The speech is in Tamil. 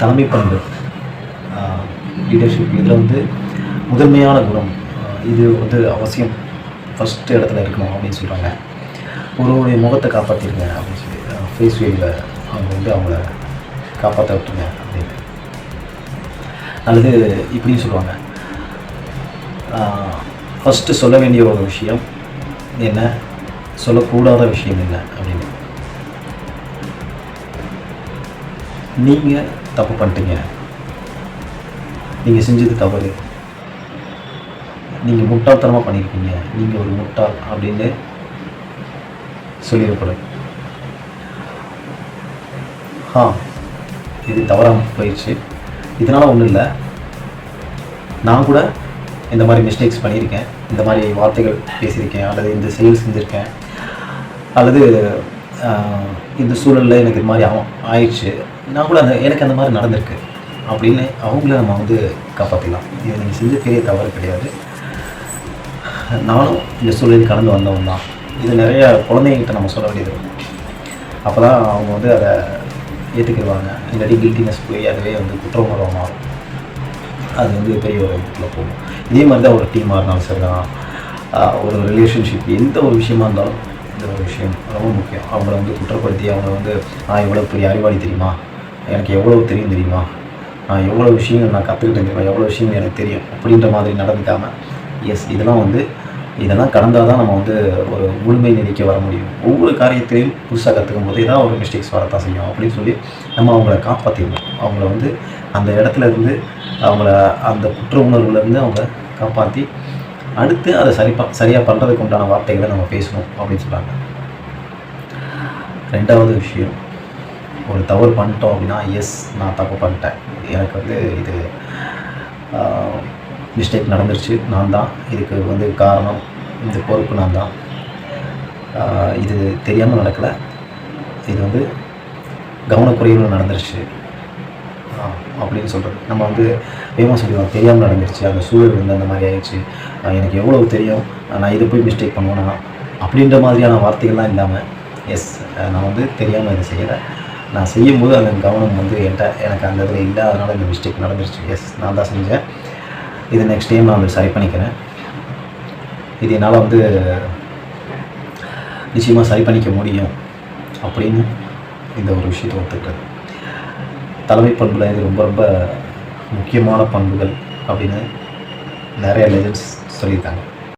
தலைமை பண்பு. லீடர்ஷிப் இதில் வந்து முதன்மையான குணம். இது வந்து அவசியம். ஃபஸ்ட்டு இடத்துல இருக்கணும் அப்படின்னு சொல்கிறாங்க ஒருவருடைய முகத்தை காப்பாற்றிருங்க அப்படின்னு சொல்லி ஃபேஸ் வேவில் அவங்க வந்து அவங்கள காப்பாற்ற விட்டுருங்க அப்படின்னு. அல்லது இப்படியும் சொல்லுவாங்க. ஃபஸ்ட்டு சொல்ல வேண்டிய ஒரு விஷயம் என்ன? சொல்லக்கூடாத விஷயம் என்ன? அப்படின்னு. நீங்கள் தப்பு பண்ணிட்டீங்க. நீங்கள் செஞ்சது தவறு. நீங்கள் முட்டாள்தனமாக பண்ணியிருக்கீங்க. நீங்கள் ஒரு முட்டாள் அப்படின்னு சொல்லிடக்கூடாது ஆ இது தவறாக போயிடுச்சு இதனால் ஒன்றும் இல்லை. நான் கூட இந்த மாதிரி மிஸ்டேக்ஸ் பண்ணியிருக்கேன். இந்த மாதிரி வார்த்தைகள் பேசியிருக்கேன். அல்லது இந்த செயல் செஞ்சுருக்கேன். அல்லது இந்த சூழலில் எனக்கு இது மாதிரி ஆ- ஆயிடுச்சு. நான் கூட அந்த எனக்கு அந்த மாதிரி நடந்திருக்கு அப்படின்னு அவங்கள நம்ம வந்து காப்பாற்றலாம் இது நீங்கள் செஞ்ச பெரிய தவறு கிடையாது. நானும் இந்த சூழலில் கடந்து வந்தவன் தான். இது நிறைய குழந்தைங்கிட்ட நம்ம சொல்ல வேண்டியது இருக்கும் அப்போ தான் அவங்க வந்து அதை ஏற்றுக்கிடுவாங்க இல்லாட்டி கில்ட்டினஸ் போய் அதுவே வந்து குற்ற உணர்வாக மாறும். அது வந்து பெரிய ஒரு இதுக்குள்ள போகும். இதே மாதிரி தான் ஒரு டீமாக இருந்தாலும் சரி தான். ஒரு ரிலேஷன்ஷிப் எந்த ஒரு விஷயமா இருந்தாலும் இந்த ஒரு விஷயம் ரொம்ப முக்கியம். அவங்கள வந்து குற்றப்படுத்தி அவங்கள வந்து நான் எவ்வளோ பெரிய அறிவாளி தெரியுமா? எனக்கு எவ்வளோ தெரியும் தெரியுமா? நான் எவ்வளோ விஷயங்கள் நான் கற்றுக்கிட்டேன் தெரியுமா? எவ்வளோ விஷயங்கள் எனக்கு தெரியும்? அப்படின்ற மாதிரி நடந்துக்காமல் எஸ் இதெல்லாம் வந்து இதெல்லாம் கடந்தால் தான் நம்ம வந்து ஒரு முழுமை நிதிக்க வர முடியும். ஒவ்வொரு காரியத்திலையும் புதுசாக கற்றுக்கும் போது ஏதாவது ஒரு மிஸ்டேக்ஸ் வரத்தான் செய்யும். அப்படின்னு சொல்லி நம்ம அவங்கள காப்பாற்றிடணும் அவங்கள வந்து அந்த இடத்துல இருந்து அவங்கள அந்த குற்ற உணர்வுலேருந்து அவங்க காப்பாற்றி அடுத்து அதை சரி ப சரியாக பண்ணுறதுக்கு உண்டான வார்த்தைகளை நம்ம பேசணும் அப்படின்னு சொல்கிறாங்க ரெண்டாவது விஷயம் ஒரு தவறு பண்ணிட்டோம் அப்படின்னா எஸ் நான் தப்பு பண்ணிட்டேன். எனக்கு வந்து இது மிஸ்டேக் நடந்துருச்சு. நான் தான் இதுக்கு வந்து காரணம். இந்த பொறுப்பு நான் தான். இது தெரியாமல் நடக்கலை. இது வந்து கவனக்குறைவு நடந்துருச்சு. அப்படின்னு சொல்கிறது நம்ம வந்து வேகமாக சொல்லிடுவோம் தெரியாமல் நடந்துருச்சு. அந்த சூழல் வந்து அந்த மாதிரி ஆயிடுச்சு. எனக்கு எவ்வளோ தெரியும்? நான் இதை போய் மிஸ்டேக் பண்ணுவேன்னா அப்படின்ற மாதிரியான வார்த்தைகள்லாம் இல்லாமல் எஸ் நான் வந்து தெரியாமல் இதை செய்யலை. நான் செய்யும்போது அந்த கவனம் வந்து என்கிட்ட எனக்கு அந்த இதில் இல்லை அதனால் இந்த மிஸ்டேக் நடந்துருச்சு. எஸ் நான் தான் செஞ்சேன். இது நெக்ஸ்ட் டைம் நான் வந்து சரி பண்ணிக்கிறேன். இது என்னால் வந்து நிச்சயமாக சரி பண்ணிக்க முடியும் அப்படின்னு இந்த ஒரு விஷயத்தை ஒத்துக்கிறது தலைமை பண்புல இது ரொம்ப ரொம்ப முக்கியமான பண்புகள் அப்படின்னு நிறைய லெஜன்ஸ் சொல்லியிருக்காங்க.